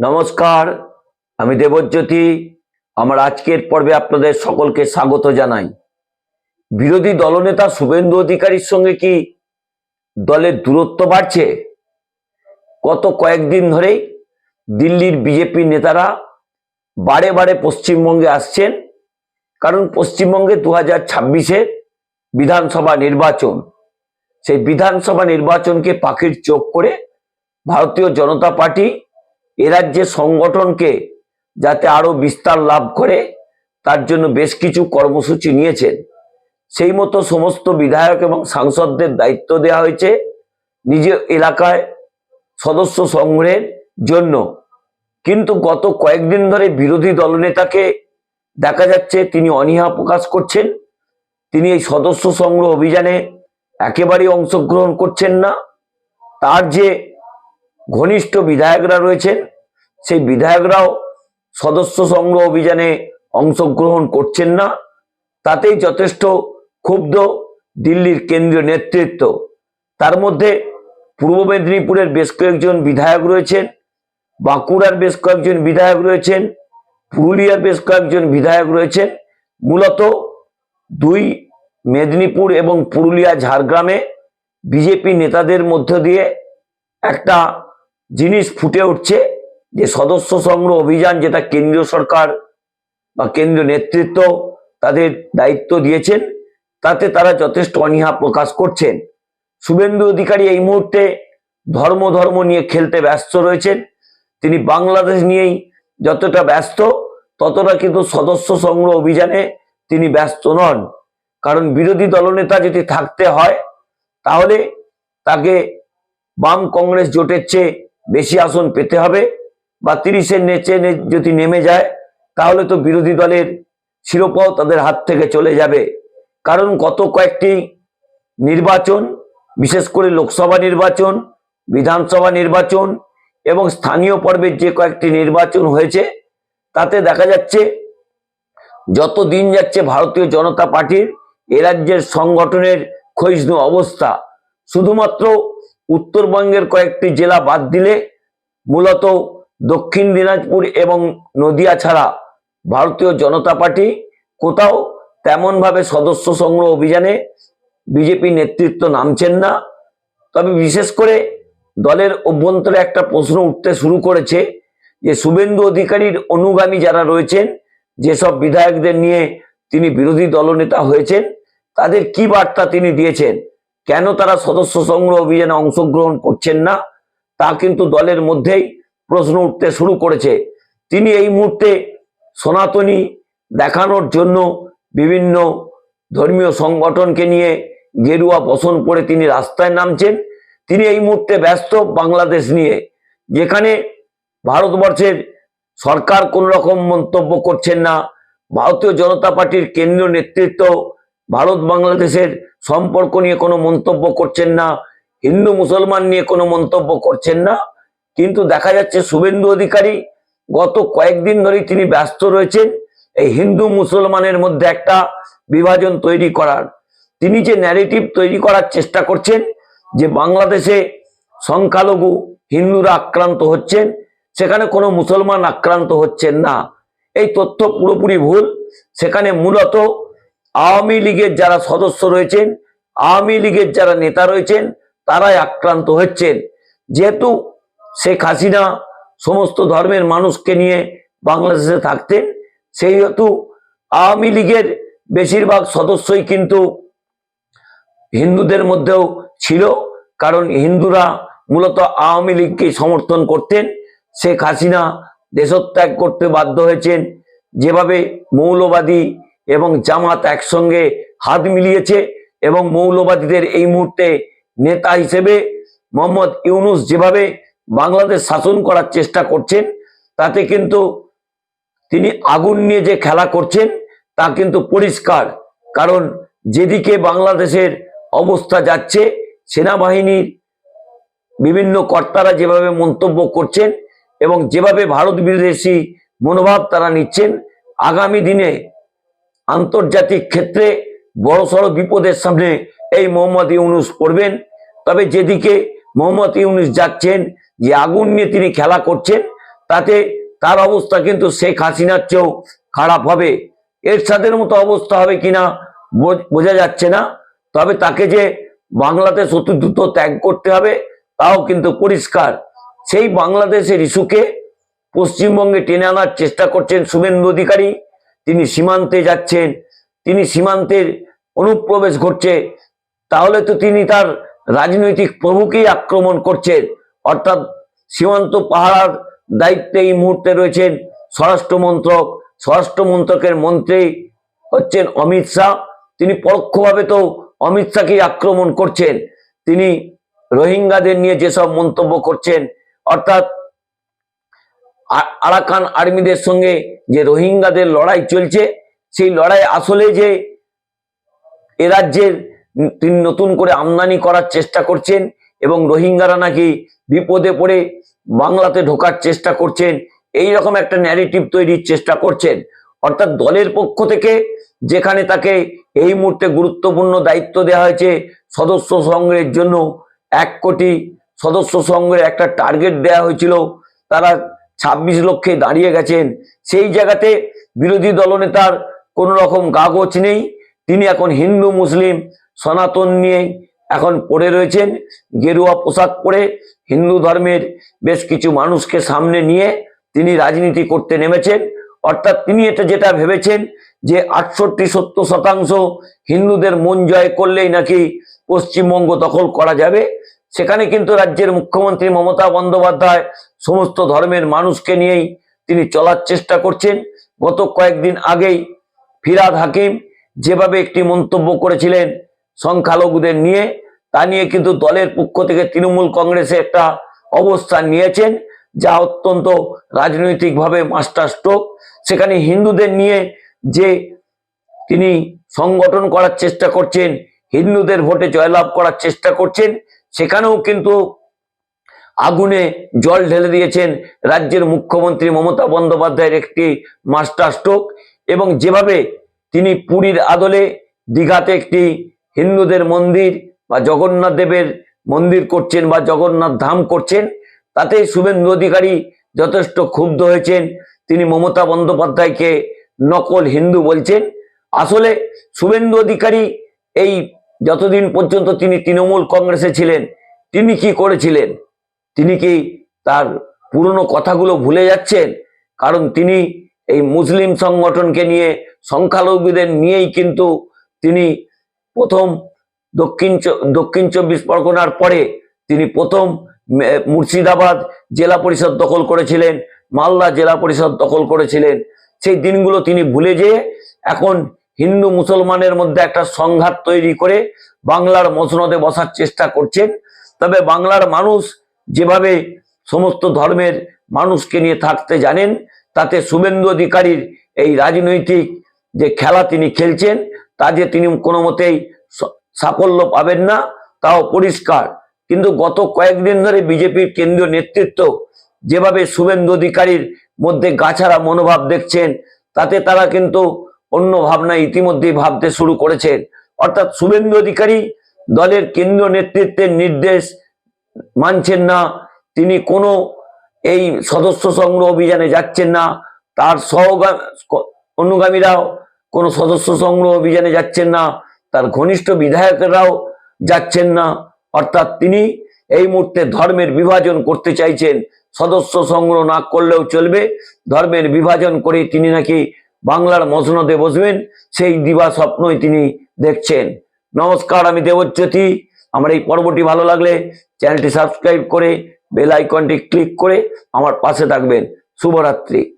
নমস্কার, আমি দেবজ্যোতি। আমার আজকের পর্বে আপনাদের সকলকে স্বাগত জানাই। বিরোধী দলনেতা শুভেন্দু অধিকারীর সঙ্গে কি দলের দূরত্ব বাড়ছে? গত কয়েকদিন ধরেই দিল্লির বিজেপি নেতারা বারে বারে পশ্চিমবঙ্গে আসছেন, কারণ পশ্চিমবঙ্গে দু হাজার ছাব্বিশের বিধানসভা নির্বাচন। সেই বিধানসভা নির্বাচনকে পাখির চোখ করে ভারতীয় জনতা পার্টি এ রাজ্যের সংগঠনকে যাতে আরও বিস্তার লাভ করে, তার জন্য বেশ কিছু কর্মসূচি নিয়েছেন। সেই মতো সমস্ত বিধায়ক এবং সাংসদদের দায়িত্ব দেওয়া হয়েছে নিজ এলাকায় সদস্য সংগ্রহের জন্য। কিন্তু গত কয়েকদিন ধরে বিরোধী দলনেতাকে দেখা যাচ্ছে তিনি অনীহা প্রকাশ করছেন। তিনি এই সদস্য সংগ্রহ অভিযানে একেবারেই অংশগ্রহণ করছেন না। তার যে ঘনিষ্ঠ বিধায়করা রয়েছেন। সেই বিধায়করাও সদস্য সংগ্রহ অভিযানে অংশগ্রহণ করছেন না। তাতেই যথেষ্ট ক্ষুব্ধ দিল্লির কেন্দ্রীয় নেতৃত্ব। তার মধ্যে পূর্ব মেদিনীপুরের বেশ কয়েকজন বিধায়ক রয়েছেন, বাঁকুড়ার বেশ কয়েকজন বিধায়ক রয়েছেন, পুরুলিয়ার বেশ কয়েকজন বিধায়ক রয়েছেন। মূলত দুই মেদিনীপুর এবং পুরুলিয়া ঝাড়গ্রামে বিজেপি নেতাদের মধ্য দিয়ে একটা জিনিস ফুটে উঠছে যে সদস্য সংগ্রহ অভিযান যেটা কেন্দ্রীয় সরকার বা কেন্দ্রীয় নেতৃত্ব তাদের দায়িত্ব দিয়েছেন, তাতে তারা যথেষ্ট অনীহা প্রকাশ করছেন। শুভেন্দু অধিকারী এই মুহূর্তে ধর্ম ধর্ম নিয়ে খেলতে ব্যস্ত রয়েছেন। তিনি বাংলাদেশ নিয়েই যতটা ব্যস্ত, ততটা কিন্তু সদস্য সংগ্রহ অভিযানে তিনি ব্যস্ত নন। কারণ বিরোধী দলনেতা যদি থাকতে হয়, তাহলে তাকে বাম কংগ্রেস জোটের চেয়ে বেশি আসন পেতে হবে বা তিরিশের নেচে যদি নেমে যায়, তাহলে তো বিরোধী দলের শিরোপাও তাদের হাত থেকে চলে যাবে। কারণ গত কয়েকটি নির্বাচন, বিশেষ করে লোকসভা নির্বাচন, বিধানসভা নির্বাচন এবং স্থানীয় পর্বের যে কয়েকটি নির্বাচন হয়েছে, তাতে দেখা যাচ্ছে যত দিন যাচ্ছে ভারতীয় জনতা পার্টির এ রাজ্যের সংগঠনের ক্ষয়িষ্ণু অবস্থা। শুধুমাত্র উত্তরবঙ্গের কয়েকটি জেলা বাদ দিলে মূলত দক্ষিণ দিনাজপুর এবং নদিয়া ছাড়া ভারতীয় জনতা পার্টি। কোথাও তেমনভাবে সদস্য সংগ্রহ অভিযানে বিজেপি নেতৃত্ব নামছেন না। তবে বিশেষ করে দলের অভ্যন্তরে একটা প্রশ্ন উঠতে শুরু করেছে যে, শুভেন্দু অধিকারীর অনুগামী যারা রয়েছেন, যেসব বিধায়কদের নিয়ে তিনি বিরোধী দলনেতা হয়েছেন, তাদের কি বার্তা তিনি দিয়েছেন? কেন তারা সদস্য সংগ্রহ অভিযানে অংশগ্রহণ করছেন না? তা কিন্তু দলের মধ্যেই প্রশ্ন উঠতে শুরু করেছে। তিনি এই মুহূর্তে সনাতনী দেখানোর জন্য বিভিন্ন ধর্মীয় সংগঠনকে নিয়ে গেরুয়া বসন করে তিনি রাস্তায় নামছেন। তিনি এই মুহূর্তে ব্যস্ত বাংলাদেশ নিয়ে, যেখানে ভারতবর্ষের সরকার কোন রকম মন্তব্য করছেন না। ভারতীয় জনতা পার্টির কেন্দ্রীয় নেতৃত্ব ভারত বাংলাদেশের সম্পর্ক নিয়ে কোনো মন্তব্য করছেন না, হিন্দু মুসলমান নিয়ে কোনো মন্তব্য করছেন না। কিন্তু দেখা যাচ্ছে শুভেন্দু অধিকারী গত কয়েকদিন ধরেই তিনি ব্যস্ত রয়েছেন এই হিন্দু মুসলমানের মধ্যে একটা বিভাজন তৈরি করার। তিনি যে ন্যারেটিভ তৈরি করার চেষ্টা করছেন যে বাংলাদেশে সংখ্যালঘু হিন্দুরা আক্রান্ত হচ্ছেন, সেখানে কোনো মুসলমান আক্রান্ত হচ্ছেন না। এই তথ্য পুরোপুরি ভুল। সেখানে মূলত আওয়ামী লীগের যারা সদস্য রয়েছেন, আওয়ামী লীগের যারা নেতা রয়েছেন, তারাই আক্রান্ত হচ্ছেন। যেহেতু শেখ হাসিনা সমস্ত ধর্মের মানুষকে নিয়ে বাংলাদেশে থাকতেন সেই হেতু আওয়ামী লীগের বেশিরভাগ সদস্যই কিন্তু হিন্দুদের মধ্যেও ছিল, কারণ হিন্দুরা মূলত আওয়ামী লীগকে সমর্থন করতেন। শেখ হাসিনা দেশত্যাগ করতে বাধ্য হয়েছেন। যেভাবে মৌলবাদী এবং জামাত একসঙ্গে হাত মিলিয়েছে এবং মৌলবাদীদের এই মুহূর্তে নেতা হিসেবে মোহাম্মদ ইউনুস যেভাবে বাংলাদেশ শাসন করার চেষ্টা করছেন, তাতে কিন্তু তিনি আগুন নিয়ে যে খেলা করছেন, তা কিন্তু পরিষ্কার। কারণ যেদিকে বাংলাদেশের অবস্থা যাচ্ছে, সেনাবাহিনীর বিভিন্ন কর্তারা যেভাবে মন্তব্য করছেন এবং যেভাবে ভারত বিদেশি মনোভাব তারা নিচ্ছেন, আগামী দিনে আন্তর্জাতিক ক্ষেত্রে বড়সড় বিপদের সামনে এই মোহাম্মদ ইউনুস পড়বেন। তবে যেদিকে মোহাম্মদ ইউনুস যাচ্ছেন, যে আগুন নিয়ে তিনি খেলা করছেন, তাতে তার অবস্থা কিন্তু শেখ হাসিনার চেয়েও খারাপ হবে। এরশাদের মতো অবস্থা হবে কিনা বোঝ- যাচ্ছে না। তবে তাকে যে বাংলাদেশ অতি দ্রুত ত্যাগ করতে হবে, তাও কিন্তু পরিষ্কার। সেই বাংলাদেশের ইস্যুকে পশ্চিমবঙ্গে টেনে আনার চেষ্টা করছেন শুভেন্দু অধিকারী। তিনি সীমান্তে যাচ্ছেন, তিনি সীমান্তের অনুপ্রবেশ ঘটছে, তাহলে তো তিনি তার রাজনৈতিক প্রভুকেই আক্রমণ করছেন। অর্থাৎ সীমান্ত পাহারার দায়িত্বে এই মুহূর্তে রয়েছেন স্বরাষ্ট্র মন্ত্রক। স্বরাষ্ট্র মন্ত্রকের মন্ত্রী হচ্ছেন অমিত শাহ। তিনি পরোক্ষভাবে তো অমিত শাহকেই আক্রমণ করছেন। তিনি রোহিঙ্গাদের নিয়ে যেসব মন্তব্য করছেন, অর্থাৎ আরাকান আর্মিদের সঙ্গে যে রোহিঙ্গাদের লড়াই চলছে, সেই লড়াই আসলে যে এ রাজ্যের তিনি নতুন করে আমদানি করার চেষ্টা করছেন এবং রোহিঙ্গারা নাকি বিপদে পড়ে বাংলাতে ঢোকার চেষ্টা করছেন এই রকম একটা ন্যারেটিভ তৈরির চেষ্টা করছেন। অর্থাৎ দলের পক্ষ থেকে যেখানে তাকে এই মুহূর্তে গুরুত্বপূর্ণ দায়িত্ব দেওয়া হয়েছে, সদস্য সংগ্রহের জন্য এক কোটি সদস্য সংগ্রহের একটা টার্গেট দেওয়া হয়েছিল, তারা ছাব্বিশ লক্ষে দাঁড়িয়ে গেছেন। সেই জায়গাতে বিরোধী দলনেতার কোনো রকম গাগোচ নেই। তিনি এখন হিন্দু, মুসলিম, সনাতন নিয়ে এখন পড়ে রয়েছেন। গেরুয়া পোশাক পরে হিন্দু ধর্মের বেশ কিছু মানুষকে সামনে নিয়ে তিনি রাজনীতি করতে নেমেছেন। অর্থাৎ তিনি এটা যেটা ভেবেছেন যে আটষট্টি সত্তর শতাংশ হিন্দুদের মন জয় করলেই নাকি পশ্চিমবঙ্গ দখল করা যাবে। সেখানে কিন্তু রাজ্যের মুখ্যমন্ত্রী মমতা বন্দ্যোপাধ্যায় সমস্ত ধর্মের মানুষকে নিয়েই তিনি চলার চেষ্টা করছেন। গত কয়েকদিন আগেই ফিরাদ হাকিম যেভাবে একটি মন্তব্য করেছিলেন সংখ্যালঘুদের নিয়ে, তা নিয়ে কিন্তু দলের পক্ষ থেকে তৃণমূল কংগ্রেসে একটা অবস্থান নিয়েছেন, যা অত্যন্ত রাজনৈতিকভাবে মাস্টার স্ট্রোক। সেখানে হিন্দুদের নিয়ে যে তিনি সংগঠন করার চেষ্টা করছেন, হিন্দুদের ভোটে জয়লাভ করার চেষ্টা করছেন সেখানেও কিন্তু আগুনে জল ঢেলে দিয়েছেন রাজ্যের মুখ্যমন্ত্রী মমতা বন্দ্যোপাধ্যায়ের একটি মাস্টার স্ট্রোক এবং যেভাবে তিনি পুরীর আদলে দীঘাতে একটি হিন্দুদের মন্দির বা জগন্নাথ দেবের মন্দির করছেন বা জগন্নাথ ধাম করছেন, তাতে শুভেন্দু অধিকারী যথেষ্ট ক্ষুব্ধ হয়েছেন। তিনি মমতা বন্দ্যোপাধ্যায়কে নকল হিন্দু বলছেন। আসলে শুভেন্দু অধিকারী এই যতদিন পর্যন্ত তিনি তৃণমূল কংগ্রেসে ছিলেন, তিনি কি করেছিলেন? তিনি কি তার পুরনো কথাগুলো ভুলে যাচ্ছেন? কারণ তিনি এই মুসলিম সংগঠনকে নিয়ে, সংখ্যালঘুদের নিয়েই কিন্তু তিনি প্রথম দক্ষিণ দক্ষিণ চব্বিশ পরগনার পরে তিনি প্রথম মুর্শিদাবাদ জেলা পরিষদ দখল করেছিলেন, মালদা জেলা পরিষদ দখল করেছিলেন। সেই দিনগুলো তিনি ভুলে যেয়ে এখন হিন্দু মুসলমানের মধ্যে একটা সংঘাত তৈরি করে বাংলার মসনদে বসার চেষ্টা করছেন। তবে বাংলার মানুষ যেভাবে সমস্ত ধর্মের মানুষকে নিয়ে থাকতে জানেন, তাতে শুভেন্দু অধিকারীর এই রাজনৈতিক যে খেলা তিনি খেলছেন, তা যে তিনি কোনো মতেই সাফল্য পাবেন না, তাও পরিষ্কার। কিন্তু গত কয়েকদিন ধরে বিজেপির কেন্দ্রীয় নেতৃত্ব যেভাবে শুভেন্দু অধিকারীর মধ্যে গাছারা মনোভাব দেখছেন, তাতে তারা কিন্তু অন্য ভাবনা ইতিমধ্যেই ভাবতে শুরু করেছেন। অর্থাৎ শুভেন্দু অধিকারী দলের কেন্দ্রীয় নেতৃত্বের নির্দেশ মানছেন না, তিনি কোনো এই সদস্য সংগ্রহ অভিযানে যাচ্ছেন না, তার সহগা, অনুগামীরাও কোনো সদস্য সংগ্রহ অভিযানে যাচ্ছেন না, তার ঘনিষ্ঠ বিধায়করাও যাচ্ছেন না। অর্থাৎ তিনি এই মুহূর্তে ধর্মের বিভাজন করতে চাইছেন। সদস্য সংগ্রহ না করলেও চলবে, ধর্মের বিভাজন করে তিনি নাকি বাংলার মসনদে বসবেন, সেই দিবা স্বপ্নই তিনি দেখছেন। নমস্কার, আমি দেবজ্যোতি। আমার এই পর্বটি ভালো লাগলে চ্যানেলটি সাবস্ক্রাইব করে বেল আইকনটি ক্লিক করে আমার পাশে থাকবেন। শুভরাত্রি।